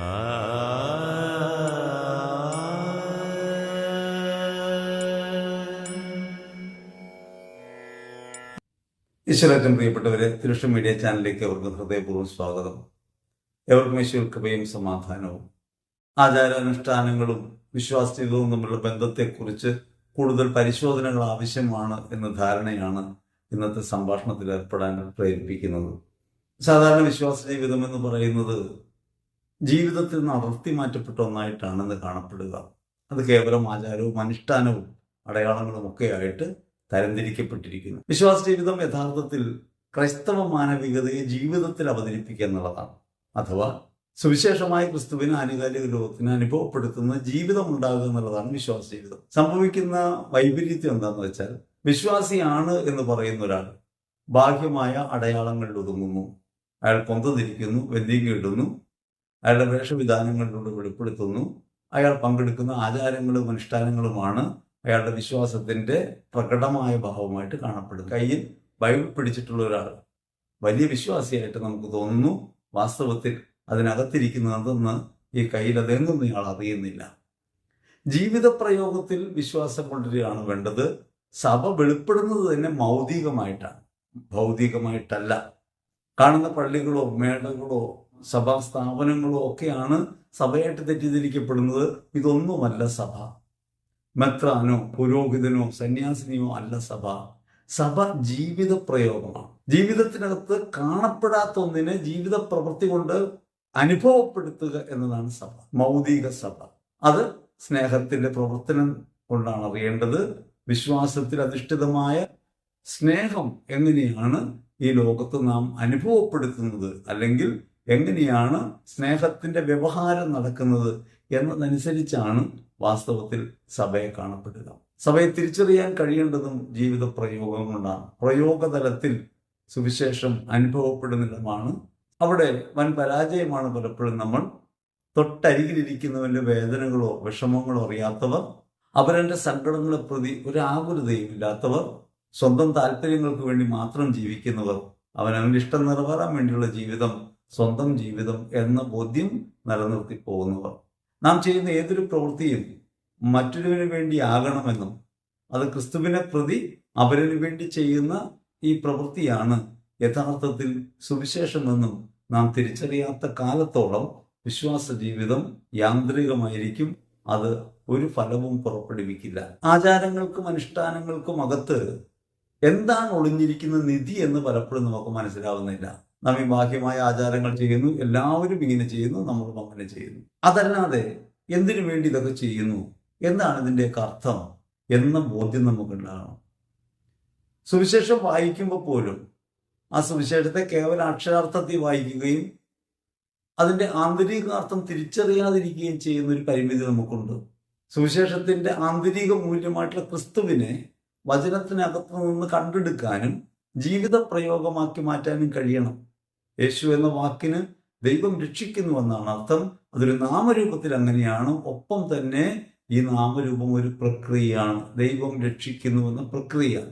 ഈശ്വരറ്റം പ്രിയപ്പെട്ടവരെ തിരുഷ മീഡിയ ചാനലിലേക്ക് അവർക്ക് ഹൃദയപൂർവം സ്വാഗതം. എവർക്കും ഈശ്വര കൃപയും സമാധാനവും. ആചാരാനുഷ്ഠാനങ്ങളും വിശ്വാസ്യതവും തമ്മിലുള്ള ബന്ധത്തെക്കുറിച്ച് കൂടുതൽ പരിശോധനകൾ ആവശ്യമാണ് എന്ന ധാരണയാണ് ഇന്നത്തെ സംഭാഷണത്തിൽ ഏർപ്പെടാൻ പ്രേരിപ്പിക്കുന്നത്. സാധാരണ വിശ്വാസ ജീവിതം എന്ന് പറയുന്നത് ജീവിതത്തിൽ നിന്ന് അടർത്തി മാറ്റപ്പെട്ട ഒന്നായിട്ടാണെന്ന് കാണപ്പെടുക. അത് കേവലം ആചാരവും അനുഷ്ഠാനവും അടയാളങ്ങളും ഒക്കെ ആയിട്ട് തരംതിരിക്കപ്പെട്ടിരിക്കുന്നു. വിശ്വാസ ജീവിതം യഥാർത്ഥത്തിൽ ക്രൈസ്തവ മാനവികതയെ ജീവിതത്തിൽ അവതരിപ്പിക്കുക എന്നുള്ളതാണ്. അഥവാ സുവിശേഷമായ ക്രിസ്തുവിന് ആനുകാലിക ലോകത്തിന് അനുഭവപ്പെടുത്തുന്ന ജീവിതം ഉണ്ടാകുക എന്നുള്ളതാണ് വിശ്വാസ ജീവിതം. സംഭവിക്കുന്ന വൈപരീത്യം എന്താണെന്ന് വെച്ചാൽ വിശ്വാസിയാണ് എന്ന് പറയുന്ന ഒരാൾ ബാഹ്യമായ അടയാളങ്ങളിൽ ഒതുങ്ങുന്നു. അയാൾ പൊന്തതിരിക്കുന്നു വെന്തിങ്ങ ഇടുന്നു അയാളുടെ വേഷവിധാനങ്ങളിലൂടെ വെളിപ്പെടുത്തുന്നു. അയാൾ പങ്കെടുക്കുന്ന ആചാരങ്ങളും അനുഷ്ഠാനങ്ങളുമാണ് അയാളുടെ വിശ്വാസത്തിന്റെ പ്രകടമായ ഭാവമായിട്ട് കാണപ്പെടുന്നത്. കയ്യിൽ ബൈബിൾ പിടിച്ചിട്ടുള്ള ഒരാൾ. വലിയ വിശ്വാസിയായിട്ട് നമുക്ക് തോന്നുന്നു. വാസ്തവത്തിൽ അതിനകത്തിരിക്കുന്നതെന്ന് ഈ കയ്യിൽ അതെങ്ങും ഇയാൾ അറിയുന്നില്ല. ജീവിത പ്രയോഗത്തിൽ വിശ്വാസം കൊണ്ടുവരികയാണ് വേണ്ടത്. സഭ വെളിപ്പെടുന്നത് തന്നെ മൗതികമായിട്ടാണ്. ഭൗതികമായിട്ടല്ല. കാണുന്ന പള്ളികളോ മേളകളോ സഭാ സ്ഥാപനങ്ങളും ഒക്കെയാണ് സഭയായിട്ട് തെറ്റിദ്ധരിക്കപ്പെടുന്നത്. ഇതൊന്നുമല്ല സഭ. മെത്രാനോ പുരോഹിതനോ സന്യാസിനിയോ അല്ല സഭ. സഭ ജീവിത പ്രയോഗമാണ്. ജീവിതത്തിനകത്ത് കാണപ്പെടാത്ത ഒന്നിനെ ജീവിത പ്രവൃത്തി കൊണ്ട് അനുഭവപ്പെടുത്തുക എന്നതാണ് സഭ. മൗതിക സഭ. അത് സ്നേഹത്തിന്റെ പ്രവർത്തനം കൊണ്ടാണ് അറിയേണ്ടത്. വിശ്വാസത്തിൽ അധിഷ്ഠിതമായ സ്നേഹം എങ്ങനെയാണ് ഈ ലോകത്ത് നാം അനുഭവപ്പെടുത്തുന്നത്? അല്ലെങ്കിൽ എങ്ങനെയാണ് സ്നേഹത്തിന്റെ വ്യവഹാരം നടക്കുന്നത് എന്നതനുസരിച്ചാണ് വാസ്തവത്തിൽ സഭയെ കാണപ്പെടുക. സഭയെ തിരിച്ചറിയാൻ കഴിയേണ്ടതും ജീവിത പ്രയോഗം കൊണ്ടാണ്. പ്രയോഗതലത്തിൽ സുവിശേഷം അനുഭവപ്പെടുന്നിടമാണ്. അവിടെ വൻ പരാജയമാണ് പലപ്പോഴും നമ്മൾ. തൊട്ടരികിലിരിക്കുന്നവന്റെ വേദനകളോ വിഷമങ്ങളോ അറിയാത്തവർ അവരെ സങ്കടങ്ങളെ പ്രതി ഒരു ആകുലതയും ഇല്ലാത്തവർ സ്വന്തം താല്പര്യങ്ങൾക്ക് വേണ്ടി മാത്രം ജീവിക്കുന്നവർ അവനവന്റെ ഇഷ്ടം നിറവേറാൻ വേണ്ടിയുള്ള ജീവിതം സ്വന്തം ജീവിതം എന്ന ബോധ്യം നിലനിർത്തി പോകുന്നവർ. നാം ചെയ്യുന്ന ഏതൊരു പ്രവൃത്തിയും മറ്റൊരുവിന് വേണ്ടി ആകണമെന്നും അത് ക്രിസ്തുവിനെ പ്രതി അവരിന് വേണ്ടി ചെയ്യുന്ന ഈ പ്രവൃത്തിയാണ് യഥാർത്ഥത്തിൽ സുവിശേഷമെന്നും നാം തിരിച്ചറിയാത്ത കാലത്തോളം വിശ്വാസ ജീവിതം യാന്ത്രികമായിരിക്കും. അത് ഒരു ഫലവും പുറപ്പെടുവിക്കില്ല. ആചാരങ്ങൾക്കും അനുഷ്ഠാനങ്ങൾക്കും അകത്ത് എന്താണ് ഒളിഞ്ഞിരിക്കുന്ന നിധി എന്ന് പലപ്പോഴും നമുക്ക് മനസ്സിലാവുന്നില്ല. നാം ഈ ബാഹ്യമായ ആചാരങ്ങൾ ചെയ്യുന്നു എല്ലാവരും ഇങ്ങനെ ചെയ്യുന്നു നമ്മളും അങ്ങനെ ചെയ്യുന്നു. അതല്ലാതെ എന്തിനു വേണ്ടി ഇതൊക്കെ ചെയ്യുന്നു? എന്താണ് ഇതിന്റെയൊക്കെ അർത്ഥം? എന്ന ബോധ്യം നമുക്കുണ്ടാകണം സുവിശേഷം വായിക്കുമ്പോൾ പോലും ആ സുവിശേഷത്തെ കേവല അക്ഷരാർത്ഥത്തിൽ വായിക്കുകയും അതിന്റെ ആന്തരികാർത്ഥം തിരിച്ചറിയാതിരിക്കുകയും ചെയ്യുന്ന ഒരു പരിമിതി നമുക്കുണ്ട്. സുവിശേഷത്തിന്റെ ആന്തരിക മൂല്യമായിട്ടുള്ള ക്രിസ്തുവിനെ വചനത്തിനകത്ത് നിന്ന് കണ്ടെടുക്കാനും ജീവിത പ്രയോഗമാക്കി മാറ്റാനും കഴിയണം. യേശു എന്ന വാക്കിന് ദൈവം രക്ഷിക്കുന്നു എന്നാണ് അർത്ഥം. അതൊരു നാമരൂപത്തിൽ അങ്ങനെയാണ്. ഒപ്പം തന്നെ ഈ നാമരൂപം ഒരു പ്രക്രിയയാണ്. ദൈവം രക്ഷിക്കുന്നു എന്ന പ്രക്രിയ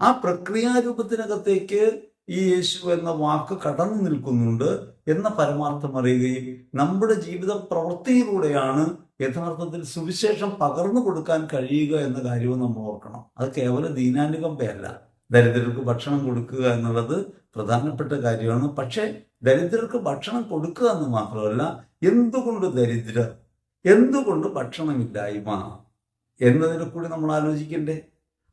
ആ പ്രക്രിയാരൂപത്തിനകത്തേക്ക് ഈ യേശു എന്ന വാക്ക് കടന്നു നിൽക്കുന്നുണ്ട് എന്ന പരമാർത്ഥം അറിയുകയും നമ്മുടെ ജീവിത പ്രവൃത്തിയിലൂടെയാണ് യഥാർത്ഥത്തിൽ സുവിശേഷം പകർന്നു കൊടുക്കാൻ കഴിയുക എന്ന കാര്യവും നമ്മൾ ഓർക്കണം. അത് കേവലം ദീനാനുകമ്പയല്ല. ദരിദ്രർക്ക് ഭക്ഷണം കൊടുക്കുക എന്നുള്ളത് പ്രധാനപ്പെട്ട കാര്യമാണ്. പക്ഷേ ദരിദ്രർക്ക് ഭക്ഷണം കൊടുക്കുക എന്ന് മാത്രമല്ല എന്തുകൊണ്ട് ദരിദ്രർ എന്തുകൊണ്ട് ഭക്ഷണമില്ലായ്മ എന്നതിനെ കൂടി നമ്മൾ ആലോചിക്കണ്ടേ?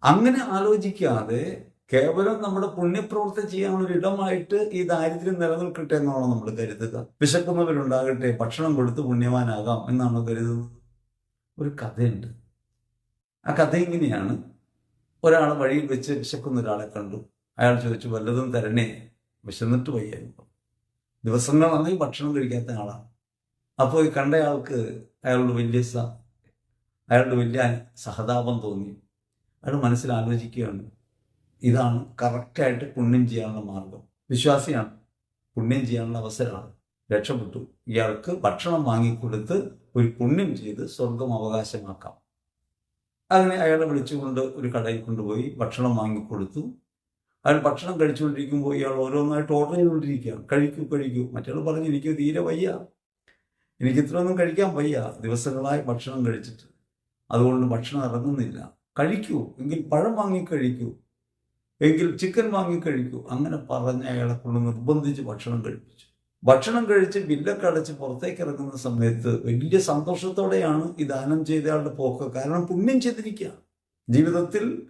അങ്ങനെ ആലോചിക്കാതെ കേവലം നമ്മുടെ പുണ്യപ്രവൃത്തി ചെയ്യാനുള്ള ഇടമായിട്ട് ഈ ദാരിദ്ര്യം നിലനിൽക്കട്ടെ എന്നാണ് നമ്മൾ കരുതുക. വിശക്കുന്നവരുണ്ടാകട്ടെ ഭക്ഷണം കൊടുത്ത് പുണ്യവാനാകാം എന്നാണ് കരുതുന്നത്. ഒരു കഥയുണ്ട്. ആ കഥ ഇങ്ങനെയാണ്. ഒരാൾ വഴിയിൽ വെച്ച് വിശക്കുന്ന ഒരാളെ കണ്ടു. അയാൾ ചോദിച്ചു വല്ലതും തരണേ? വിശന്നിട്ട് വയ്യായിരുന്നു. ദിവസങ്ങളാണെങ്കിൽ ഭക്ഷണം കഴിക്കാത്ത ആളാണ്. അപ്പോൾ ഈ കണ്ടയാൾക്ക് അയാളോട് വലിയ സ അയാളുടെ വലിയ സഹതാപം തോന്നി. അയാൾ മനസ്സിൽ ആലോചിക്കുകയാണ് ഇതാണ് കറക്റ്റായിട്ട് പുണ്യം ചെയ്യാനുള്ള മാർഗം. വിശ്വാസിയാണ്. പുണ്യം ചെയ്യാനുള്ള അവസരമാണ്. രക്ഷപ്പെട്ടു. ഇയാൾക്ക് ഭക്ഷണം വാങ്ങിക്കൊടുത്ത് ഒരു പുണ്യം ചെയ്ത് സ്വർഗം അവകാശമാക്കാം. അങ്ങനെ അയാളെ വിളിച്ചുകൊണ്ട് ഒരു കടയിൽ കൊണ്ടുപോയി ഭക്ഷണം വാങ്ങിക്കൊടുത്തു. അയാൾ ഭക്ഷണം കഴിച്ചുകൊണ്ടിരിക്കുമ്പോൾ ഇയാൾ ഓരോന്നായിട്ട് ഓർഡർ ചെയ്തുകൊണ്ടിരിക്കുകയാണ്. കഴിക്കൂ കഴിക്കൂ. മറ്റയാൾ പറഞ്ഞു എനിക്ക് തീരെ വയ്യ. എനിക്ക് ഇത്രയൊന്നും കഴിക്കാൻ വയ്യ. ദിവസങ്ങളായി ഭക്ഷണം കഴിച്ചിട്ട്. അതുകൊണ്ട് ഭക്ഷണം ഇറങ്ങുന്നില്ല. കഴിക്കൂ. എങ്കിൽ പഴം വാങ്ങി കഴിക്കൂ. എങ്കിൽ ചിക്കൻ വാങ്ങി കഴിക്കൂ. അങ്ങനെ പറഞ്ഞ അയാളെ കൊണ്ട് നിർബന്ധിച്ച് ഭക്ഷണം കഴിപ്പിച്ചു. ഭക്ഷണം കഴിച്ച് ബില്ലൊക്കെ അടച്ച് പുറത്തേക്ക് ഇറങ്ങുന്ന സമയത്ത് വലിയ സന്തോഷത്തോടെയാണ് ഈ ദാനം ചെയ്തയാളുടെ പോക്ക്. കാരണം പുണ്യം ചെയ്തിരിക്കുക ജീവിതത്തിൽ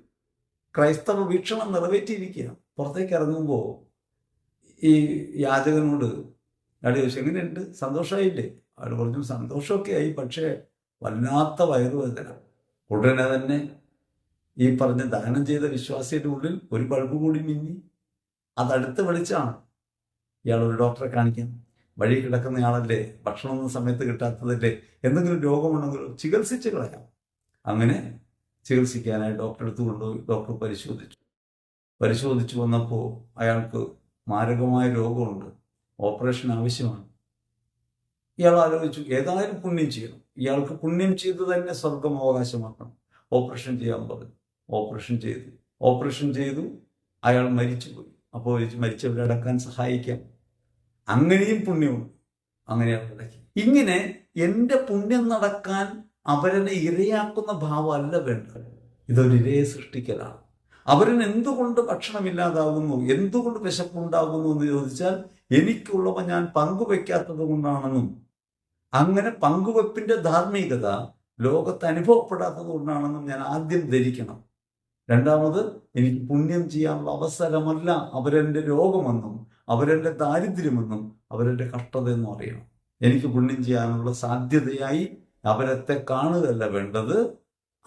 ക്രൈസ്തവ വീക്ഷണം നിറവേറ്റിയിരിക്കുക പുറത്തേക്ക് ഇറങ്ങുമ്പോൾ ഈ യാചകനോട് അയാൾ ചോദിച്ചു എങ്ങനെയുണ്ട്? സന്തോഷമായില്ലേ? അയാൾ പറഞ്ഞു സന്തോഷമൊക്കെ ആയി പക്ഷേ വല്ലാത്ത വയറുവേദന. ഉടനെ തന്നെ ഈ പറഞ്ഞ ദാനം ചെയ്ത വിശ്വാസിയുടെ ഉള്ളിൽ ഒരു ബൾബ് കൂടി മിന്നി. അതടുത്ത് വെളിച്ചാണ്. ഇയാൾ ഒരു ഡോക്ടറെ കാണിക്കാം. വഴി കിടക്കുന്നയാളല്ലേ ഭക്ഷണമൊന്നും സമയത്ത് കിട്ടാത്തതല്ലേ? എന്തെങ്കിലും രോഗമുണ്ടെങ്കിൽ ചികിത്സിച്ച് കളയാം. അങ്ങനെ ചികിത്സിക്കാനായി ഡോക്ടറെ അടുത്ത് കൊണ്ടുപോയി. ഡോക്ടർ പരിശോധിച്ചു. പരിശോധിച്ചു വന്നപ്പോൾ അയാൾക്ക് മാരകമായ രോഗമുണ്ട്. ഓപ്പറേഷൻ ആവശ്യമാണ്. ഇയാൾ ആലോചിച്ചു ഏതായാലും പുണ്യം ചെയ്യണം. ഇയാൾക്ക് പുണ്യം ചെയ്ത് തന്നെ സ്വർഗം അവകാശമാക്കണം. ഓപ്പറേഷൻ ചെയ്യാൻ പറഞ്ഞു. ഓപ്പറേഷൻ ചെയ്തു. ഓപ്പറേഷൻ ചെയ്തു. അയാൾ മരിച്ചുപോയി. അപ്പോൾ മരിച്ചവരെ അടക്കാൻ സഹായിക്കാം. അങ്ങനെയും പുണ്യമുണ്ട്. അങ്ങനെ അടക്കി ഇങ്ങനെ എന്റെ പുണ്യം നടക്കാൻ അവരനെ ഇരയാക്കുന്ന ഭാവമല്ല വേണ്ടത്. ഇതൊരു ഇരയെ സൃഷ്ടിക്കലാണ്. അവരന് എന്തുകൊണ്ട് ഭക്ഷണമില്ലാതാകുന്നു എന്തുകൊണ്ട് വിശപ്പുണ്ടാകുന്നു എന്ന് ചോദിച്ചാൽ എനിക്കുള്ളവ ഞാൻ പങ്കുവെക്കാത്തത് കൊണ്ടാണെന്നും അങ്ങനെ പങ്കുവെപ്പിന്റെ ധാർമ്മികത ലോകത്ത് അനുഭവപ്പെടാത്തത് കൊണ്ടാണെന്നും ഞാൻ ആദ്യം ധരിക്കണം. രണ്ടാമത് എനിക്ക് പുണ്യം ചെയ്യാനുള്ള അവസരമല്ല അവരെന്റെ രോഗമെന്നും അവരെന്റെ ദാരിദ്ര്യമെന്നും അവരെന്റെ കഷ്ടതയെന്നും അറിയണം. എനിക്ക് പുണ്യം ചെയ്യാനുള്ള സാധ്യതയായി അവരത്തെ കാണുകയല്ല വേണ്ടത്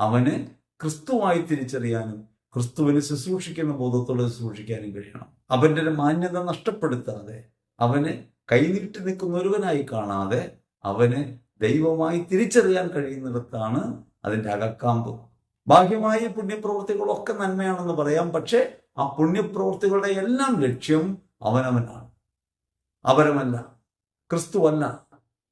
അവന് ക്രിസ്തുവായി തിരിച്ചറിയാനും ക്രിസ്തുവിനെ ശുശ്രൂഷിക്കുന്ന ബോധത്തോടെ ശുശ്രൂഷിക്കാനും കഴിയണം. അവന്റെ മാന്യത നഷ്ടപ്പെടുത്താതെ അവന് കൈനീട്ടി നിൽക്കുന്ന ഒരുവനായി കാണാതെ അവന് ദൈവമായി തിരിച്ചറിയാൻ കഴിയുന്നിടത്താണ് അതിന്റെ അകക്കാമ്പ്. ബാഹ്യമായ പുണ്യപ്രവൃത്തികളൊക്കെ നന്മയാണെന്ന് പറയാം പക്ഷേ ആ പുണ്യപ്രവൃത്തികളുടെ എല്ലാം ലക്ഷ്യം അവനവനാണ്. അവരമല്ല ക്രിസ്തുവല്ല.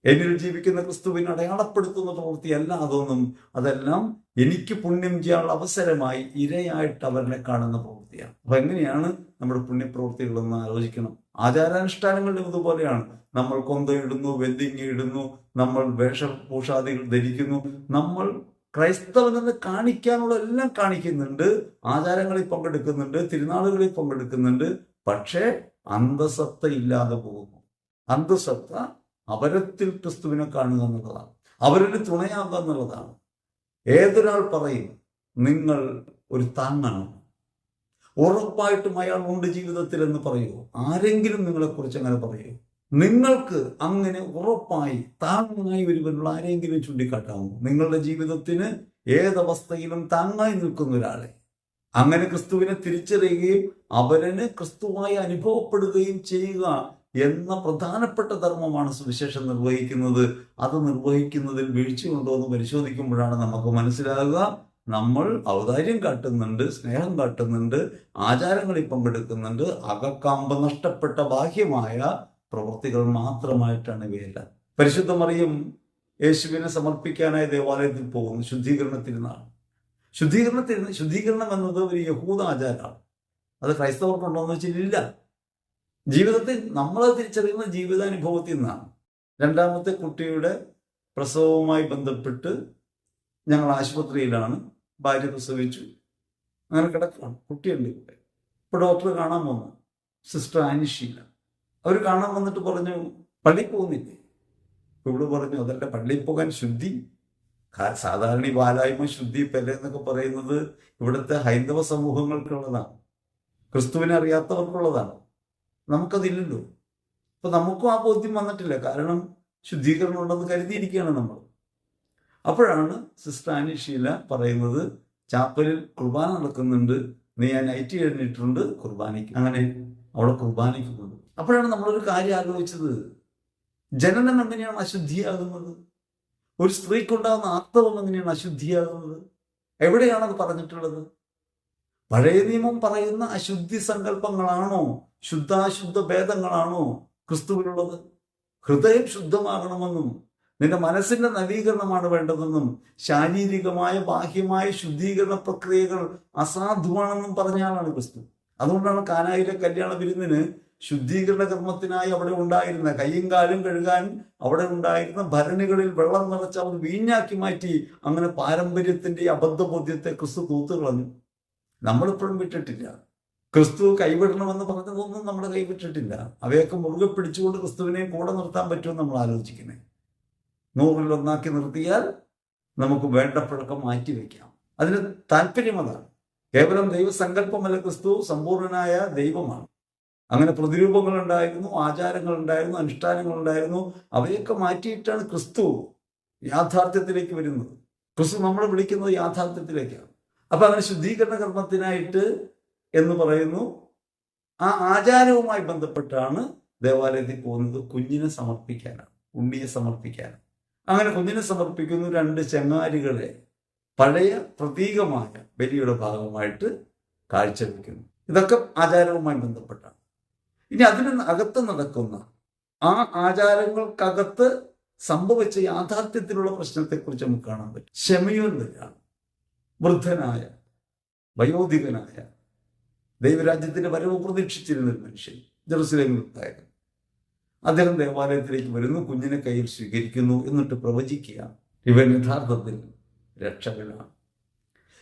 എന്നിൽ ജീവിക്കുന്ന ക്രിസ്തുവിനെ അടയാളപ്പെടുത്തുന്ന പ്രവൃത്തിയല്ല അതൊന്നും. അതെല്ലാം എനിക്ക് പുണ്യം ചെയ്യാനുള്ള അവസരമായി ഇരയായിട്ട് അവരെ കാണുന്ന പ്രവൃത്തിയാണ്. അപ്പൊ എങ്ങനെയാണ് നമ്മുടെ പുണ്യപ്രവൃത്തികളെന്ന് ആലോചിക്കണം? ആചാരാനുഷ്ഠാനങ്ങളിലും ഇതുപോലെയാണ്. നമ്മൾ കൊന്ത ഇടുന്നു വെന്തിങ് ഇടുന്നു നമ്മൾ വേഷഭൂഷാദികൾ ധരിക്കുന്നു. നമ്മൾ ക്രൈസ്തവനെന്ന് കാണിക്കാനുള്ള എല്ലാം കാണിക്കുന്നുണ്ട്. ആചാരങ്ങളിൽ പങ്കെടുക്കുന്നുണ്ട് തിരുനാളുകളിൽ പങ്കെടുക്കുന്നുണ്ട്. പക്ഷേ അന്തസത്ത ഇല്ലാതെ പോകുന്നു. അന്തസത്ത അവരത്തിൽ ക്രിസ്തുവിനെ കാണുക എന്നുള്ളതാണ്. അവരിൽ തുണയാകുക എന്നുള്ളതാണ്. ഏതൊരാൾ പറയും നിങ്ങൾ ഒരു താങ്ങാണ്. ഉറപ്പായിട്ടും അയാൾ ഉണ്ട് ജീവിതത്തിൽ എന്ന് പറയുമോ ആരെങ്കിലും നിങ്ങളെക്കുറിച്ച് അങ്ങനെ പറയുമോ നിങ്ങൾക്ക് അങ്ങനെ ഉറപ്പായി താങ്ങായി ഒരുവനുള്ള ആരെങ്കിലും ചൂണ്ടിക്കാട്ടാമോ? നിങ്ങളുടെ ജീവിതത്തിന് ഏതവസ്ഥയിലും താങ്ങായി നിൽക്കുന്ന ഒരാളെ. അങ്ങനെ ക്രിസ്തുവിനെ തിരിച്ചറിയുകയും അവരന് ക്രിസ്തുവായി അനുഭവപ്പെടുകയും ചെയ്യുക എന്ന പ്രധാനപ്പെട്ട ധർമ്മമാണ് സുവിശേഷം നിർവഹിക്കുന്നത്. അത് നിർവഹിക്കുന്നതിൽ വീഴ്ചയുണ്ടോ എന്ന് പരിശോധിക്കുമ്പോഴാണ് നമുക്ക് മനസ്സിലാകുക. നമ്മൾ ഔദാര്യം കാട്ടുന്നുണ്ട് സ്നേഹം കാട്ടുന്നുണ്ട് ആചാരങ്ങളിൽ പങ്കെടുക്കുന്നുണ്ട്. അകക്കാമ്പ നഷ്ടപ്പെട്ട ബാഹ്യമായ പ്രവൃത്തികൾ മാത്രമായിട്ടാണ് ഇവയെല്ലാം. പരിശുദ്ധമറിയും യേശുവിനെ സമർപ്പിക്കാനായി ദേവാലയത്തിൽ പോകുന്നു. ശുദ്ധീകരണ തിരുനാൾ ശുദ്ധീകരണ എന്നത് ഒരു യഹൂദ ആചാരമാണ്. അത് ക്രൈസ്തവർക്കുണ്ടോ എന്ന് വെച്ചാൽ ഇല്ല. ജീവിതത്തിൽ നമ്മൾ തിരിച്ചറിയുന്ന ജീവിതാനുഭവത്തിൽ നിന്നാണ്. രണ്ടാമത്തെ കുട്ടിയുടെ പ്രസവവുമായി ബന്ധപ്പെട്ട് ഞങ്ങൾ ആശുപത്രിയിലാണ്. ഭാര്യ പ്രസവിച്ചു. അങ്ങനെ കിടക്കുകയാണ് കുട്ടിയുണ്ട് ഇവിടെ. ഇപ്പൊ ഡോക്ടർ കാണാൻ വന്നു. സിസ്റ്റർ ആനിഷീല. അവർ കാണാൻ വന്നിട്ട് പറഞ്ഞു പള്ളിയിൽ പോകുന്നില്ലേ? ഇവിടെ പറഞ്ഞു അതല്ല പള്ളിയിൽ പോകാൻ ശുദ്ധി. സാധാരണ ഈ ബാലായ്മ ശുദ്ധി പെല എന്നൊക്കെ പറയുന്നത് ഇവിടുത്തെ ഹൈന്ദവ സമൂഹങ്ങൾക്കുള്ളതാണ്. ക്രിസ്തുവിനെ അറിയാത്തവർക്കുള്ളതാണ്. നമുക്കതില്ലല്ലോ. അപ്പൊ നമുക്കും ആ ബോധ്യം വന്നിട്ടില്ല. കാരണം ശുദ്ധീകരണം ഉണ്ടെന്ന് കരുതിയിരിക്കുകയാണ് നമ്മൾ. അപ്പോഴാണ് സിസ്റ്റർ ആനിഷീല പറയുന്നത് ചാപ്പലിൽ കുർബാന നടക്കുന്നുണ്ട്. നീ ഞാൻ നൈറ്റ് കഴിഞ്ഞിട്ടുണ്ട് കുർബാനയ്ക്ക്. അങ്ങനെ അവിടെ കുർബാനയ്ക്ക് അപ്പോഴാണ് നമ്മളൊരു കാര്യം ആലോചിച്ചത്. ജനനം എങ്ങനെയാണ് അശുദ്ധിയാകുന്നത്? ഒരു സ്ത്രീക്കുണ്ടാകുന്ന ആർത്തവം എങ്ങനെയാണ് അശുദ്ധിയാകുന്നത്? എവിടെയാണത് പറഞ്ഞിട്ടുള്ളത്? പഴയ നിയമം പറയുന്ന അശുദ്ധി സങ്കല്പങ്ങളാണോ? ശുദ്ധാശുദ്ധ ഭേദങ്ങളാണോ ക്രിസ്തുവിനുള്ളത് ഹൃദയം ശുദ്ധമാകണമെന്നും നിന്റെ മനസ്സിന്റെ നവീകരണമാണ് വേണ്ടതെന്നും ശാരീരികമായ ബാഹ്യമായ ശുദ്ധീകരണ പ്രക്രിയകൾ അസാധുവാണെന്നും പറഞ്ഞ ആളാണ് ക്രിസ്തു. അതുകൊണ്ടാണ് കാനായിലെ കല്യാണ വിരുന്നിന് ശുദ്ധീകരണ കർമ്മത്തിനായി അവിടെ ഉണ്ടായിരുന്ന കയ്യും കാലും കഴുകാൻ അവിടെ ഉണ്ടായിരുന്ന ഭരണികളിൽ വെള്ളം നിറച്ച് അവർ വീഞ്ഞാക്കി മാറ്റി അങ്ങനെ പാരമ്പര്യത്തിന്റെ അബദ്ധബോധ്യത്തെ ക്രിസ്തു തൂത്തുകളഞ്ഞു. നമ്മളിപ്പോഴും വിട്ടിട്ടില്ല. ക്രിസ്തു കൈവിടണമെന്ന് പറഞ്ഞതൊന്നും നമ്മൾ കൈവിട്ടിട്ടില്ല അവയൊക്കെ മുറുകെ പിടിച്ചുകൊണ്ട് ക്രിസ്തുവിനെ കൂടെ നിർത്താൻ പറ്റുമെന്ന് നമ്മൾ ആലോചിക്കുന്നത് നൂറിൽ ഒന്നാക്കി നിർത്തിയാൽ നമുക്ക് വേണ്ടപ്പോഴൊക്കെ മാറ്റിവെക്കാം അതിന് താല്പര്യം അതാണ്. കേവലം ദൈവസങ്കല്പമല്ല ക്രിസ്തു സമ്പൂർണനായ ദൈവമാണ്. അങ്ങനെ പ്രതിരൂപങ്ങൾ ഉണ്ടായിരുന്നു ആചാരങ്ങൾ ഉണ്ടായിരുന്നു അനുഷ്ഠാനങ്ങൾ ഉണ്ടായിരുന്നു. അവയൊക്കെ മാറ്റിയിട്ടാണ് ക്രിസ്തു യാഥാർത്ഥ്യത്തിലേക്ക് വരുന്നത്. ക്രിസ്തു നമ്മൾ വിളിക്കുന്നത് യാഥാർത്ഥ്യത്തിലേക്കാണ്. അപ്പൊ അങ്ങനെ ശുദ്ധീകരണ കർമ്മത്തിനായിട്ട് എന്ന് പറയുന്നു. ആ ആചാരവുമായി ബന്ധപ്പെട്ടാണ് ദേവാലയത്തിൽ പോകുന്നത് കുഞ്ഞിനെ സമർപ്പിക്കാനാണ് ഉണ്ണിയെ സമർപ്പിക്കാനാണ്. അങ്ങനെ കുഞ്ഞിനെ സമർപ്പിക്കുന്ന രണ്ട് ചങ്ങാരികളെ പഴയ പ്രതീകമായ ബലിയുടെ ഭാഗമായിട്ട് കാഴ്ച കാഴ്ചവെക്കുന്നു. ഇതൊക്കെ ആചാരവുമായി ബന്ധപ്പെട്ടാണ്. ഇനി അതിന് അകത്ത് നടക്കുന്ന ആ ആചാരങ്ങൾക്കകത്ത് സംഭവിച്ച യാഥാർത്ഥ്യത്തിലുള്ള പ്രശ്നത്തെക്കുറിച്ച് നമുക്ക് കാണാൻ പറ്റും. ക്ഷമയോൻ വരികയാണ് വൃദ്ധനായ വയോധികനായ ദൈവരാജ്യത്തിന്റെ വരവ് പ്രതീക്ഷിച്ചിരുന്ന ഒരു മനുഷ്യൻ ജെറുസലേമിൽ ഉണ്ടായത് അദ്ദേഹം ദേവാലയത്തിലേക്ക് വരുന്നു കുഞ്ഞിനെ കയ്യിൽ സ്വീകരിക്കുന്നു എന്നിട്ട് പ്രവചിക്കുക. ഇവൻ യഥാർത്ഥത്തിൽ രക്ഷകനാണ്.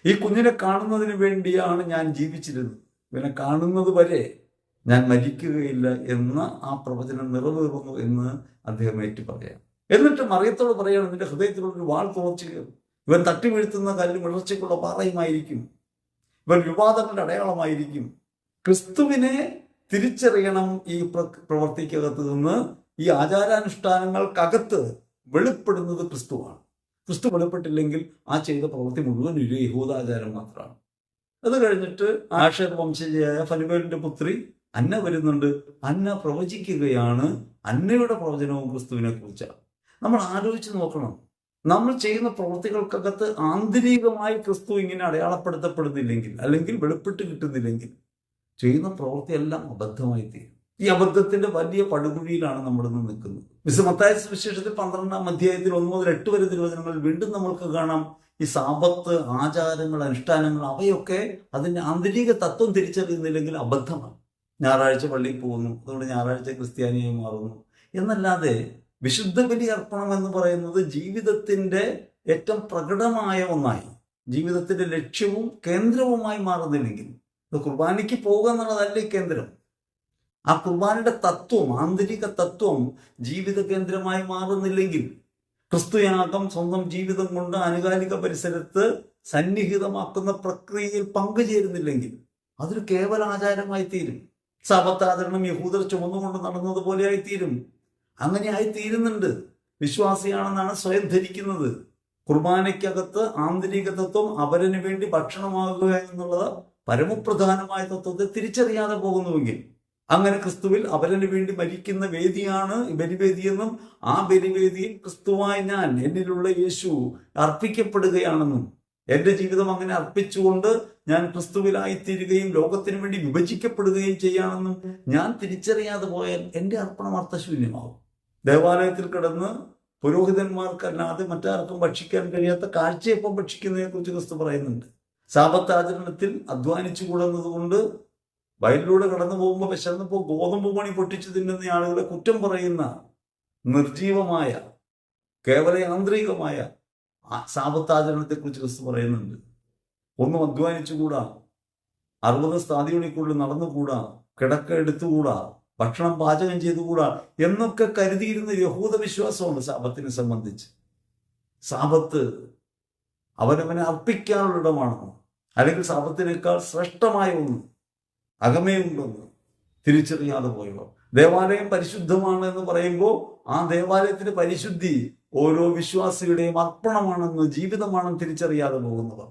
ഈ കുഞ്ഞിനെ കാണുന്നതിന് വേണ്ടിയാണ് ഞാൻ ജീവിച്ചിരുന്നത്. ഇവനെ കാണുന്നത് വരെ ഞാൻ മരിക്കുകയില്ല എന്ന ആ പ്രവചനം നിറവേറുന്നു എന്ന് അദ്ദേഹം ഏറ്റു പറയാം എന്നിട്ട് മറിയത്തോട് പറയണം നിന്റെ ഹൃദയത്തിലുള്ളൊരു വാൾ തുറച്ചു കയറും. ഇവൻ തട്ടി വീഴ്ത്തുന്ന കല്ലും വിളർച്ചയ്ക്കുള്ള പാറയുമായിരിക്കും. ഇവൻ വിവാദങ്ങളുടെ അടയാളമായിരിക്കും. ക്രിസ്തുവിനെ തിരിച്ചറിയണം ഈ പ്ര- പ്രവൃത്തിക്കകത്ത് നിന്ന് ഈ ആചാരാനുഷ്ഠാനങ്ങൾക്കകത്ത് വെളിപ്പെടുന്നത് ക്രിസ്തുവാണ്. ക്രിസ്തു വെളിപ്പെട്ടില്ലെങ്കിൽ ആ ചെയ്ത പ്രവൃത്തി മുഴുവൻ ഒരു യഹൂദാചാരം മാത്രമാണ്. അത് കഴിഞ്ഞിട്ട് ആഷർ വംശജയായ ഫലിബേലിന്റെ പുത്രി അന്ന വരുന്നുണ്ട്. അന്ന പ്രവചിക്കുകയാണ്. അന്നയുടെ പ്രവചനവും ക്രിസ്തുവിനെ കുറിച്ചാണ്. നമ്മൾ ആലോചിച്ച് നോക്കണം. നമ്മൾ ചെയ്യുന്ന പ്രവൃത്തികൾക്കകത്ത് ആന്തരികമായി ക്രിസ്തു ഇങ്ങനെ അടയാളപ്പെടുത്തപ്പെടുന്നില്ലെങ്കിൽ അല്ലെങ്കിൽ വെളിപ്പെട്ട് കിട്ടുന്നില്ലെങ്കിൽ ചെയ്യുന്ന പ്രവൃത്തിയെല്ലാം അബദ്ധമായി തീരും. ഈ അബദ്ധത്തിന്റെ വലിയ പടുകുഴിയിലാണ് നമ്മൾ ഇന്ന് നിൽക്കുന്നത്. മിസ് മത്തായ സുവിശേഷത്തിൽ പന്ത്രണ്ടാം അധ്യായത്തിൽ ഒന്ന് മുതൽ എട്ട് വരെ തിരുവചനങ്ങളിൽ വീണ്ടും നമ്മൾക്ക് കാണാം. ഈ സാപത്ത് ആചാരങ്ങൾ അനുഷ്ഠാനങ്ങൾ അവയൊക്കെ അതിന്റെ ആന്തരിക തത്വം തിരിച്ചറിയുന്നില്ലെങ്കിൽ അബദ്ധമാണ്. ഞായറാഴ്ച പള്ളിയിൽ പോകുന്നു. അതുകൊണ്ട് ഞായറാഴ്ച ക്രിസ്ത്യാനിയായി മാറുന്നു. എന്നല്ലാതെ വിശുദ്ധ ബലി അർപ്പണം എന്ന് പറയുന്നത് ജീവിതത്തിന്റെ ഏറ്റവും പ്രകടമായ ഒന്നായി. ജീവിതത്തിന്റെ ലക്ഷ്യവും കേന്ദ്രവുമായി മാറുന്നില്ലെങ്കിൽ കുർബാനയ്ക്ക് പോകുക എന്നുള്ളതല്ല കേന്ദ്രം. ആ കുർബാനയുടെ തത്വം ആന്തരിക തത്വം ജീവിത കേന്ദ്രമായി മാറുന്നില്ലെങ്കിൽ ക്രിസ്തുയാഗം സ്വന്തം ജീവിതം കൊണ്ട് ആനുകാലിക പരിസരത്ത് സന്നിഹിതമാക്കുന്ന പ്രക്രിയയിൽ പങ്കുചേരുന്നില്ലെങ്കിൽ അതൊരു കേവല ആചാരമായി തീരും സാപത്താചരണം യഹൂദർ ചുമന്നുകൊണ്ട് നടന്നതുപോലെയായി തീരും അങ്ങനെയായി തീരുന്നുണ്ട് വിശ്വാസിയാണെന്നാണ് സ്വയം ധരിക്കുന്നത്. കുർബാനയ്ക്കകത്ത് ആന്തരിക തത്വം അവരന് വേണ്ടി ഭക്ഷണമാകുക എന്നുള്ളത് പരമപ്രധാനമായ തത്വത്തെ തിരിച്ചറിയാതെ പോകുന്നുവെങ്കിൽ അങ്ങനെ ക്രിസ്തുവിൽ അവരന് വേണ്ടി മരിക്കുന്ന വേദിയാണ് ബലിവേദിയെന്നും ആ ബലിവേദിയിൽ ക്രിസ്തുവായ ഞാൻ എന്നിലുള്ള യേശു അർപ്പിക്കപ്പെടുകയാണെന്നും എന്റെ ജീവിതം അങ്ങനെ അർപ്പിച്ചുകൊണ്ട് ഞാൻ ക്രിസ്തുവിലായിത്തീരുകയും ലോകത്തിന് വേണ്ടി വിഭജിക്കപ്പെടുകയും ചെയ്യാണെന്നും ഞാൻ തിരിച്ചറിയാതെ പോയാൽ എന്റെ അർപ്പണം അർത്ഥശൂന്യമാവും ദേവാലയത്തിൽ കിടന്ന് പുരോഹിതന്മാർക്കല്ലാതെ മറ്റാർക്കും ഭക്ഷിക്കാൻ കഴിയാത്ത കാഴ്ചയൊപ്പം ഭക്ഷിക്കുന്നതിനെ കുറിച്ച് ക്രിസ്തു പറയുന്നുണ്ട്. സാപത്താചരണത്തിൽ അധ്വാനിച്ചു കൂടുന്നതുകൊണ്ട് വയലിലൂടെ കടന്നു പോകുമ്പോൾ വിശന്നപ്പോൾ ഗോതമ്പ് മണി പൊട്ടിച്ചു തിന്നുന്ന ആളുകളെ കുറ്റം പറയുന്ന നിർജീവമായ കേവല യാന്ത്രികമായ സാപത്താചരണത്തെ കുറിച്ച് ക്രിസ്തു പറയുന്നുണ്ട്. ഒന്നും അധ്വാനിച്ചുകൂടാ. അറുപത് സ്ഥാതിയുണിക്കുള്ളിൽ നടന്നുകൂടാ. കിടക്ക എടുത്തുകൂടാ. ഭക്ഷണം പാചകം ചെയ്തുകൂടാ എന്നൊക്കെ കരുതിയിരുന്ന യഹൂദ വിശ്വാസമാണ് ശാപത്തിനെ സംബന്ധിച്ച്. ശാപത്ത് അവനവനെ അർപ്പിക്കാനുള്ള ഇടമാണെന്ന് അല്ലെങ്കിൽ ശാപത്തിനേക്കാൾ ശ്രേഷ്ഠമായ ഒന്ന് അകമേ ഉണ്ടെന്ന് തിരിച്ചറിയാതെ പോയവർ. ദേവാലയം പരിശുദ്ധമാണ് എന്ന് പറയുമ്പോൾ ആ ദേവാലയത്തിന്റെ പരിശുദ്ധി ഓരോ വിശ്വാസിയുടെയും അർപ്പണമാണെന്ന് ജീവിതമാണെന്ന് തിരിച്ചറിയാതെ പോകുന്നത്.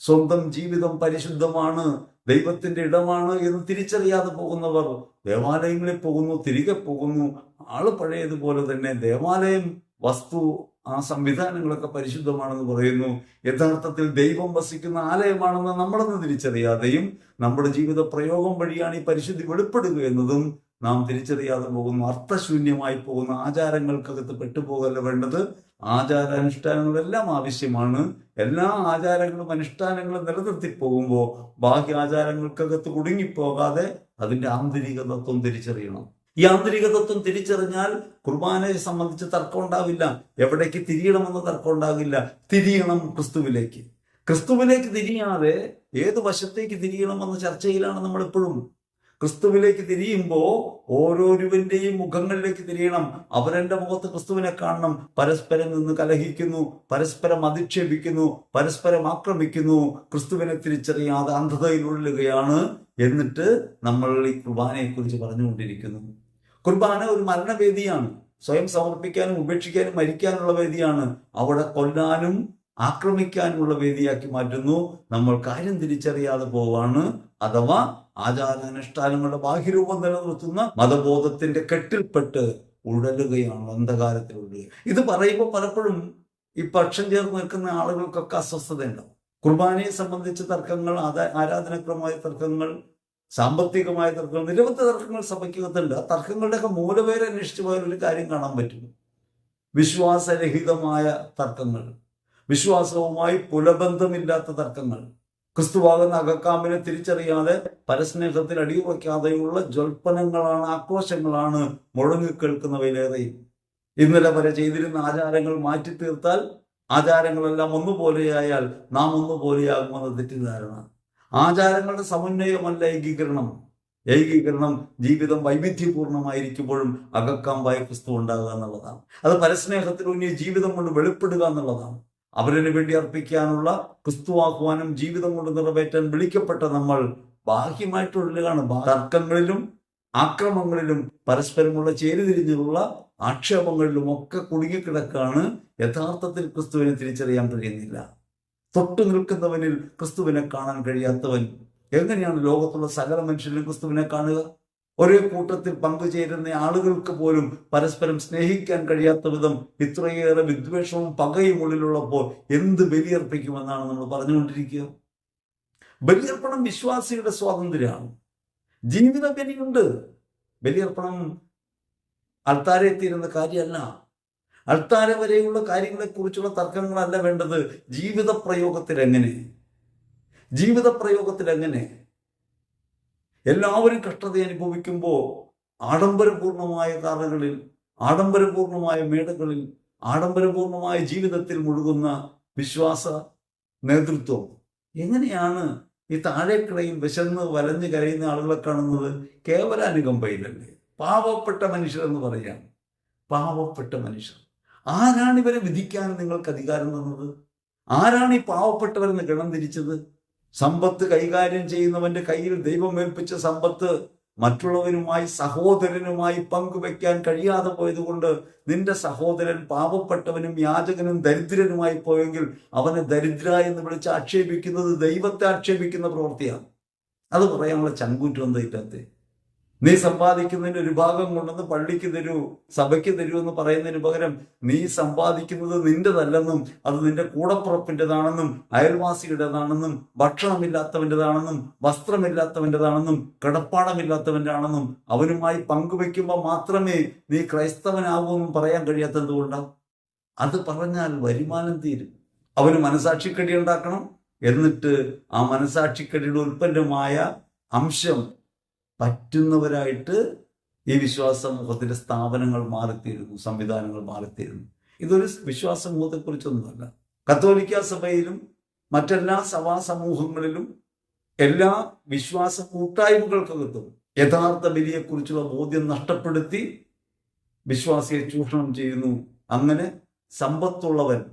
സ്വന്തം ജീവിതം പരിശുദ്ധമാണ് ദൈവത്തിന്റെ ഇടമാണ് എന്ന് തിരിച്ചറിയാതെ പോകുന്നവർ ദേവാലയങ്ങളിൽ പോകുന്നു തിരികെ പോകുന്നു. ആൾ പഴയതുപോലെ തന്നെ ദേവാലയം വസ്തു ആ സംവിധാനങ്ങളൊക്കെ പരിശുദ്ധമാണെന്ന് പറയുന്നു. യഥാർത്ഥത്തിൽ ദൈവം വസിക്കുന്ന ആലയമാണെന്ന് നമ്മളെന്ന് തിരിച്ചറിയാതെയും നമ്മുടെ ജീവിത പ്രയോഗം വഴിയാണ് ഈ പരിശുദ്ധി വെളിപ്പെടുക എന്നതും നാം തിരിച്ചറിയാതെ പോകുന്നു. അർത്ഥശൂന്യമായി പോകുന്ന. ആചാരങ്ങൾക്കകത്ത് പെട്ടുപോകല്ല വേണ്ടത്. ആചാരാനുഷ്ഠാനങ്ങളെല്ലാം ആവശ്യമാണ്. എല്ലാ ആചാരങ്ങളും അനുഷ്ഠാനങ്ങളും നിലനിർത്തി പോകുമ്പോൾ ബാക്കി ആചാരങ്ങൾക്കകത്ത് കുടുങ്ങിപ്പോകാതെ അതിന്റെ ആന്തരിക തത്വം തിരിച്ചറിയണം. ഈ ആന്തരിക തത്വം തിരിച്ചറിഞ്ഞാൽ കുർബാനയെ സംബന്ധിച്ച് തർക്കം ഉണ്ടാവില്ല. എവിടേക്ക് തിരിയണമെന്ന് തർക്കം ഉണ്ടാകില്ല. തിരിയണം ക്രിസ്തുവിലേക്ക്. ക്രിസ്തുവിലേക്ക് തിരിയാതെ ഏത് വശത്തേക്ക് തിരിയണമെന്ന ചർച്ചയിലാണ് നമ്മൾ എപ്പോഴും ക്രിസ്തുവിലേക്ക് തിരിയുമ്പോൾ ഓരോരുവന്റെയും മുഖങ്ങളിലേക്ക് തിരിയണം. അവരെന്റെ മുഖത്ത് ക്രിസ്തുവിനെ കാണണം. പരസ്പരം നിന്ന് കലഹിക്കുന്നു. പരസ്പരം അധിക്ഷേപിക്കുന്നു. പരസ്പരം ആക്രമിക്കുന്നു. ക്രിസ്തുവിനെ തിരിച്ചറിയാതെ അന്ധതയിൽ ഉള്ളുകയാണ് എന്നിട്ട് നമ്മൾ ഈ കുർബാനയെ കുറിച്ച് പറഞ്ഞുകൊണ്ടിരിക്കുന്നു. കുർബാന ഒരു മരണവേദിയാണ്. സ്വയം സമർപ്പിക്കാനും ഉപേക്ഷിക്കാനും മരിക്കാനുള്ള വേദിയാണ്. അവിടെ കൊല്ലാനും ആക്രമിക്കാനുമുള്ള വേദിയാക്കി മാറ്റുന്നു. നമ്മൾ കാര്യം തിരിച്ചറിയാതെ പോവാണ്. അഥവാ ആചാരാനുഷ്ഠാനങ്ങളുടെ ബാഹ്യരൂപം നിലനിർത്തുന്ന മതബോധത്തിന്റെ കെട്ടിൽപ്പെട്ട് ഉഴലുകയാണ് അന്ധകാരത്തിൽ ഉഴലുക ഇത് പറയുമ്പോൾ പലപ്പോഴും ഈ പക്ഷം ചേർന്ന് നിൽക്കുന്ന ആളുകൾക്കൊക്കെ അസ്വസ്ഥത ഉണ്ടാവും കുർബാനയെ സംബന്ധിച്ച തർക്കങ്ങൾ ആരാധനക്രമമായ തർക്കങ്ങൾ സാമ്പത്തികമായ തർക്കങ്ങൾ നിരവധി തർക്കങ്ങൾ സഭയ്ക്കകത്തുണ്ട് ആ തർക്കങ്ങളുടെയൊക്കെ മൂലപേരെ അന്വേഷിച്ച് പോയാൽ ഒരു കാര്യം കാണാൻ പറ്റും. വിശ്വാസരഹിതമായ തർക്കങ്ങൾ. വിശ്വാസവുമായി പുലബന്ധമില്ലാത്ത തർക്കങ്ങൾ. ക്രിസ്തുവാകുന്ന അകക്കാമ്പിനെ തിരിച്ചറിയാതെ പരസ്നേഹത്തിൽ അടിയുറയ്ക്കാതെയുള്ള ജ്വൽപ്പനങ്ങളാണ് ആക്രോശങ്ങളാണ് മുഴങ്ങിക്കേൾക്കുന്നവയിലേറെയും ഇന്നലെ വരെ ചെയ്തിരുന്ന ആചാരങ്ങൾ മാറ്റി തീർത്താൽ ആചാരങ്ങളെല്ലാം ഒന്നുപോലെയായാൽ നാം ഒന്നുപോലെയാകുമെന്ന തെറ്റിദ്ധാരണ. ആചാരങ്ങളുടെ സമന്വയമല്ല ഏകീകരണം. ഏകീകരണം ജീവിതം വൈവിധ്യപൂർണമായിരിക്കുമ്പോഴും അകക്കാമ്പായ ക്രിസ്തു ഉണ്ടാകുക എന്നുള്ളതാണ്. അത് പരസ്നേഹത്തിലൂന്നിയ ജീവിതം കൊണ്ട് വെളിപ്പെടുക എന്നുള്ളതാണ്. അവരിന് വേണ്ടി അർപ്പിക്കാനുള്ള ക്രിസ്തുവാക്കുവാനും ജീവിതം കൊണ്ട് നിറവേറ്റാൻ വിളിക്കപ്പെട്ട നമ്മൾ ബാഹ്യമായിട്ടുള്ളതാണ് തർക്കങ്ങളിലും ആക്രമങ്ങളിലും പരസ്പരമുള്ള ചേരുതിരിഞ്ഞുള്ള ആക്ഷേപങ്ങളിലും ഒക്കെ കുടുങ്ങിക്കിടക്കാണ് യഥാർത്ഥത്തിൽ ക്രിസ്തുവിനെ തിരിച്ചറിയാൻ കഴിയുന്നില്ല. തൊട്ടു നിൽക്കുന്നവനിൽ ക്രിസ്തുവിനെ കാണാൻ കഴിയാത്തവൻ. എങ്ങനെയാണ് ലോകത്തുള്ള സകല മനുഷ്യരിലും ക്രിസ്തുവിനെ കാണുക? ഒരേ കൂട്ടത്തിൽ പങ്കുചേരുന്ന ആളുകൾക്ക് പോലും പരസ്പരം സ്നേഹിക്കാൻ കഴിയാത്ത വിധം ഇത്രയേറെ വിദ്വേഷവും പകയും ഉള്ളിലുള്ളപ്പോൾ എന്ത് ബലിയർപ്പിക്കുമെന്നാണ് നമ്മൾ പറഞ്ഞുകൊണ്ടിരിക്കുക? ബലിയർപ്പണം വിശ്വാസിയുടെ സ്വാതന്ത്ര്യമാണ്. ജീവിത ബലിയുണ്ട് ബലിയർപ്പണം അൾത്താരെ തീരുന്ന കാര്യമല്ല. അൾത്താര വരെയുള്ള കാര്യങ്ങളെക്കുറിച്ചുള്ള തർക്കങ്ങളല്ല വേണ്ടത്. ജീവിത പ്രയോഗത്തിൽ എങ്ങനെ ജീവിത പ്രയോഗത്തിൽ എങ്ങനെ എല്ലാവരും കഷ്ടത അനുഭവിക്കുമ്പോൾ ആഡംബരപൂർണമായ കാറുകളിൽ ആഡംബരപൂർണമായ മേടകളിൽ ആഡംബരപൂർണമായ ജീവിതത്തിൽ മുഴുകുന്ന വിശ്വാസ നേതൃത്വം. എങ്ങനെയാണ് ഈ താഴേക്കിടയിൽ വിശന്ന് വലഞ്ഞ് കരയുന്ന ആളുകളെ കാണുന്നത്? കേവല അനുകമ്പയിലല്ലേ പാവപ്പെട്ട മനുഷ്യരെന്ന് പറയാം. പാവപ്പെട്ട മനുഷ്യർ. ആരാണ് ഇവരെ വിധിക്കാൻ നിങ്ങൾക്ക് അധികാരം തന്നത്? ആരാണ് ഈ പാവപ്പെട്ടവരെന്ന് ഗണം തിരിച്ചത് സമ്പത്ത് കൈകാര്യം ചെയ്യുന്നവന്റെ കയ്യിൽ ദൈവം ഏൽപ്പിച്ച സമ്പത്ത് മറ്റുള്ളവരുമായി സഹോദരനുമായി പങ്കുവെക്കാൻ കഴിയാതെ പോയതുകൊണ്ട് നിന്റെ സഹോദരൻ പാവപ്പെട്ടവനും യാചകനും ദരിദ്രനുമായി പോയെങ്കിൽ അവനെ ദരിദ്ര എന്ന് വിളിച്ച് ആക്ഷേപിക്കുന്നത് ദൈവത്തെ ആക്ഷേപിക്കുന്ന പ്രവൃത്തിയാണ്. അത് പറയാനുള്ള ചങ്കൂറ്റം ഇല്ലാത്തേ നീ സമ്പാദിക്കുന്നതിന് ഒരു ഭാഗം കൊണ്ടുവന്ന് പള്ളിക്ക് തരൂ സഭയ്ക്ക് തരൂ എന്ന് പറയുന്നതിന് പകരം നീ സമ്പാദിക്കുന്നത് നിന്റെതല്ലെന്നും അത് നിന്റെ കൂടപ്പുറപ്പിന്റെതാണെന്നും അയൽവാസിയുടേതാണെന്നും ഭക്ഷണമില്ലാത്തവന്റെതാണെന്നും വസ്ത്രമില്ലാത്തവന്റെതാണെന്നും കിടപ്പാടമില്ലാത്തവന്റെ ആണെന്നും അവനുമായി പങ്കുവെക്കുമ്പോൾ മാത്രമേ നീ ക്രൈസ്തവനാവൂ എന്നും പറയാൻ കഴിയാത്ത എന്തുകൊണ്ടാണ് അത് പറഞ്ഞാൽ വരുമാനം തീരും. അവന് മനസാക്ഷിക്കടി ഉണ്ടാക്കണം. എന്നിട്ട് ആ മനസാക്ഷിക്കടിയുടെ ഉൽപ്പന്നമായ അംശം പറ്റുന്നവരായിട്ട് ഈ വിശ്വാസ സമൂഹത്തിന്റെ സ്ഥാപനങ്ങൾ മാറിത്തീരുന്നു സംവിധാനങ്ങൾ മാറിത്തീരുന്നു. ഇതൊരു വിശ്വാസ സമൂഹത്തെക്കുറിച്ചൊന്നുമല്ല കത്തോലിക്ക സഭയിലും മറ്റെല്ലാ സഭാ സമൂഹങ്ങളിലും എല്ലാ വിശ്വാസ കൂട്ടായ്മകൾക്കകത്തും യഥാർത്ഥ ബലിയെക്കുറിച്ചുള്ള ബോധ്യം നഷ്ടപ്പെടുത്തി വിശ്വാസിയെ ചൂഷണം ചെയ്യുന്നു. അങ്ങനെ സമ്പത്തുള്ളവൻ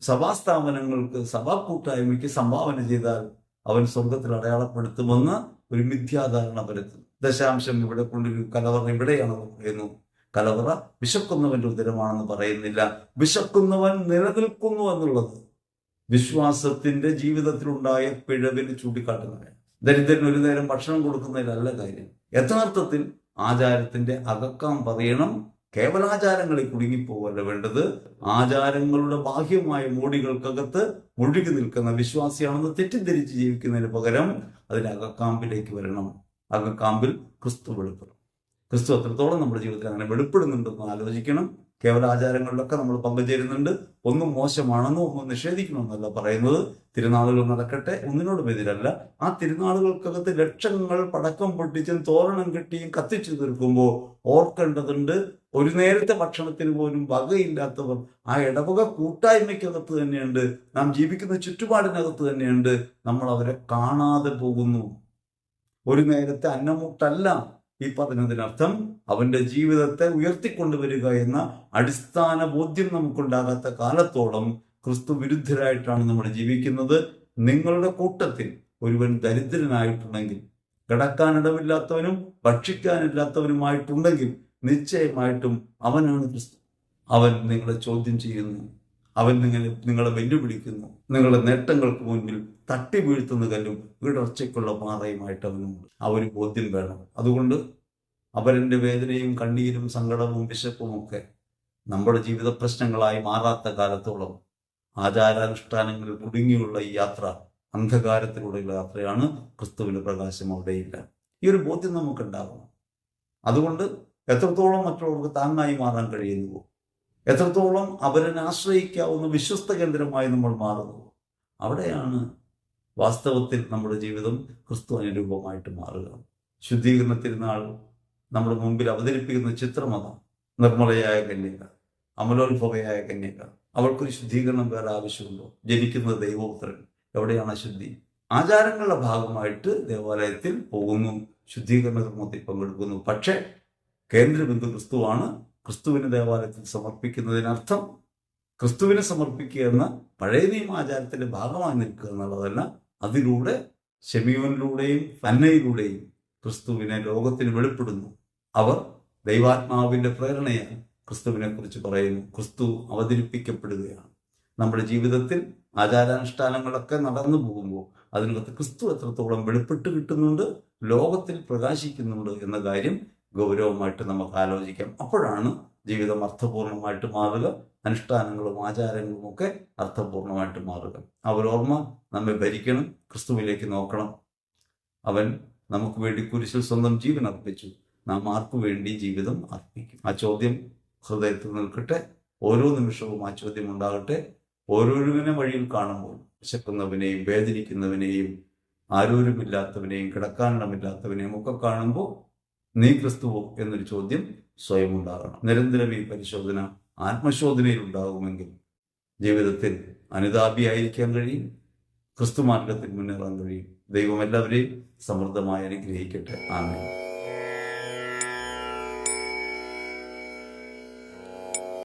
സഭാസ്ഥാപനങ്ങൾക്ക് സഭാ കൂട്ടായ്മയ്ക്ക് സംഭാവന ചെയ്താൽ അവൻ സ്വർഗത്തിൽ അടയാളപ്പെടുത്തുമെന്ന് ഒരു മിഥ്യാധാരണ പരത്തുന്നു. ദശാംശം ഇവിടെ കൊണ്ടൊരു കലവറ ഇവിടെയാണെന്ന് പറയുന്നു കലവറ വിശക്കുന്നവന്റെ ഉദരമാണെന്ന് പറയുന്നില്ല. വിശക്കുന്നവൻ നിലനിൽക്കുന്നു എന്നുള്ളത് വിശ്വാസത്തിന്റെ ജീവിതത്തിലുണ്ടായ പിഴവിന് ചൂണ്ടിക്കാട്ടുന്നവൻ ദരിദ്രന് ഒരു നേരം ഭക്ഷണം കൊടുക്കുന്നതിലല്ല കാര്യം. യഥാർത്ഥത്തിൽ ആചാരത്തിന്റെ അകക്കാം പറയണം. കേവലാചാരങ്ങളിൽ കുടുങ്ങിപ്പോവല്ല വേണ്ടത്. ആചാരങ്ങളുടെ ബാഹ്യമായ മോടികൾക്കകത്ത് മുഴുകി നിൽക്കുന്ന വിശ്വാസിയാണെന്ന് തെറ്റിദ്ധരിച്ച് ജീവിക്കുന്നതിന് പകരം അതിന്റെ അകക്കാമ്പിലേക്ക് വരണം. അകക്കാമ്പിൽ ക്രിസ്തു വെളിപ്പെടും. ക്രിസ്തു എത്രത്തോളം നമ്മുടെ ജീവിതത്തിൽ അങ്ങനെ വെളിപ്പെടുന്നുണ്ടെന്ന് ആലോചിക്കണം. കേവല ആചാരങ്ങളിലൊക്കെ നമ്മൾ പങ്കുചേരുന്നുണ്ട്. ഒന്നും മോശമാണെന്നോ ഒന്നും നിഷേധിക്കണമെന്നല്ല പറയുന്നത്. തിരുനാളുകൾ നടക്കട്ടെ ഒന്നിനോടും എതിരല്ല ആ തിരുനാളുകൾക്കകത്ത് ലക്ഷങ്ങൾ പടക്കം പൊട്ടിച്ചും തോരണം കെട്ടിയും കത്തിച്ചു തീർക്കുമ്പോൾ ഓർക്കേണ്ടതുണ്ട് ഒരു നേരത്തെ ഭക്ഷണത്തിന് പോലും വകയില്ലാത്തവർ ആ ഇടവക കൂട്ടായ്മയ്ക്കകത്ത് തന്നെയുണ്ട്. നാം ജീവിക്കുന്ന ചുറ്റുപാടിനകത്ത് തന്നെയുണ്ട്. നമ്മൾ അവരെ കാണാതെ പോകുന്നു. ഒരു നേരത്തെ അന്നമുട്ടല്ല ഈ പറഞ്ഞതിനർത്ഥം അവന്റെ ജീവിതത്തെ ഉയർത്തിക്കൊണ്ടുവരിക എന്ന അടിസ്ഥാന ബോധ്യം നമുക്കുണ്ടാകാത്ത കാലത്തോളം ക്രിസ്തു വിരുദ്ധരായിട്ടാണ് നമ്മൾ ജീവിക്കുന്നത്. നിങ്ങളുടെ കൂട്ടത്തിൽ ഒരുവൻ ദരിദ്രനായിട്ടുണ്ടെങ്കിൽ കിടക്കാനിടമില്ലാത്തവനും ഭക്ഷിക്കാനില്ലാത്തവനുമായിട്ടുണ്ടെങ്കിൽ നിശ്ചയമായിട്ടും അവനാണ് ക്രിസ്തു. അവൻ നിങ്ങളെ ചോദ്യം ചെയ്യുന്നു. അവൻ നിങ്ങളെ നിങ്ങളെ വെല്ലുവിളിക്കുന്നു. നിങ്ങളുടെ നേട്ടങ്ങൾക്ക് മുന്നിൽ തട്ടി വീഴ്ത്തുന്ന കല്ലും വീടർച്ചയ്ക്കുള്ള പാറയുമായിട്ട് അവനുണ്ട്. ആ ബോധ്യം വേണം. അതുകൊണ്ട് അവരന്റെ വേദനയും കണ്ണീരും സങ്കടവും വിശപ്പും ഒക്കെ നമ്മുടെ ജീവിത പ്രശ്നങ്ങളായി മാറാത്ത കാലത്തോളം ആചാരാനുഷ്ഠാനങ്ങളിൽ കുടുങ്ങിയുള്ള ഈ യാത്ര അന്ധകാരത്തിലൂടെയുള്ള യാത്രയാണ് ക്രിസ്തുവിന്റെ പ്രകാശം അവിടെയില്ല. ഈ ഒരു ബോധ്യം നമുക്കുണ്ടാകണം അതുകൊണ്ട് എത്രത്തോളം മറ്റുള്ളവർക്ക് താങ്ങായി മാറാൻ കഴിയുന്നുവോ എത്രത്തോളം അവരെ ആശ്രയിക്കാവുന്ന വിശ്വസ്ത കേന്ദ്രമായി നമ്മൾ മാറുന്നു. അവിടെയാണ് വാസ്തവത്തിൽ നമ്മുടെ ജീവിതം ക്രിസ്തു അനുരൂപമായിട്ട് മാറുക. ശുദ്ധീകരണ തിരുനാൾ നമ്മുടെ മുമ്പിൽ അവതരിപ്പിക്കുന്ന ചിത്രം അതാണ് നിർമ്മലയായ കന്യക അമലോത്ഭവയായ കന്യക. അവൾക്കൊരു ശുദ്ധീകരണം വേറെ ആവശ്യമുണ്ടോ? ജനിക്കുന്നത് ദൈവപുത്രൻ എവിടെയാണ് ശുദ്ധി ആചാരങ്ങളുടെ ഭാഗമായിട്ട് ദേവാലയത്തിൽ പോകുന്നു ശുദ്ധീകരണ കർമ്മത്തിൽ പങ്കെടുക്കുന്നു. പക്ഷേ കേന്ദ്രബിന്ദു ക്രിസ്തുവാണ് ക്രിസ്തുവിന് ദേവാലയത്തിൽ സമർപ്പിക്കുന്നതിനർത്ഥം ക്രിസ്തുവിനെ സമർപ്പിക്കുക എന്ന പഴയ നിയമാചാരത്തിന്റെ ഭാഗമായി നിൽക്കുക എന്നുള്ളതല്ല അതിലൂടെ ഷെമിയോനിലൂടെയും തന്നയിലൂടെയും ക്രിസ്തുവിനെ ലോകത്തിന് വെളിപ്പെടുന്നു. അവർ ദൈവാത്മാവിന്റെ പ്രേരണയാൽ ക്രിസ്തുവിനെ കുറിച്ച് പറയുന്നു ക്രിസ്തു അവതരിപ്പിക്കപ്പെടുകയാണ്. നമ്മുടെ ജീവിതത്തിൽ ആചാരാനുഷ്ഠാനങ്ങളൊക്കെ നടന്നു പോകുമ്പോൾ അതിനകത്ത് ക്രിസ്തു എത്രത്തോളം വെളിപ്പെട്ട് കിട്ടുന്നുണ്ട് ലോകത്തിൽ പ്രകാശിക്കുന്നുണ്ട് എന്ന കാര്യം ഗൗരവമായിട്ട് നമുക്ക് ആലോചിക്കാം അപ്പോഴാണ് ജീവിതം അർത്ഥപൂർണമായിട്ട് മാറുക അനുഷ്ഠാനങ്ങളും ആചാരങ്ങളും ഒക്കെ അർത്ഥപൂർണമായിട്ട് മാറുക. ഓർമ്മ നമ്മെ ഭരിക്കണം ക്രിസ്തുവിലേക്ക് നോക്കണം. അവൻ നമുക്ക് വേണ്ടി കുരിശിൽ സ്വന്തം ജീവൻ അർപ്പിച്ചു. നാം ആർക്കു വേണ്ടി ജീവിതം അർപ്പിക്കും. ആ ചോദ്യം ഹൃദയത്തിൽ നിൽക്കട്ടെ. ഓരോ നിമിഷവും ആ ചോദ്യം ഉണ്ടാകട്ടെ. ഓരോരുവിനെ വഴിയിൽ കാണുമ്പോൾ വിശക്കുന്നവനെയും വേദനിക്കുന്നവനെയും ആരോരുമില്ലാത്തവനെയും കിടക്കാനിടമില്ലാത്തവനെയും ഒക്കെ കാണുമ്പോൾ നീ ക്രിസ്തുവോ എന്നൊരു ചോദ്യം സ്വയം ഉണ്ടാകണം. നിരന്തരം ഈ പരിശോധന ആത്മശോധനയിൽ ഉണ്ടാകുമെങ്കിൽ ജീവിതത്തിൽ അനുതാപിയായിരിക്കാൻ കഴിയും. ക്രിസ്തു മാർഗത്തിൽ മുന്നേറാൻ കഴിയും. ദൈവം എല്ലാവരെയും സമൃദ്ധമായി അനുഗ്രഹിക്കട്ടെ. ആമേൻ.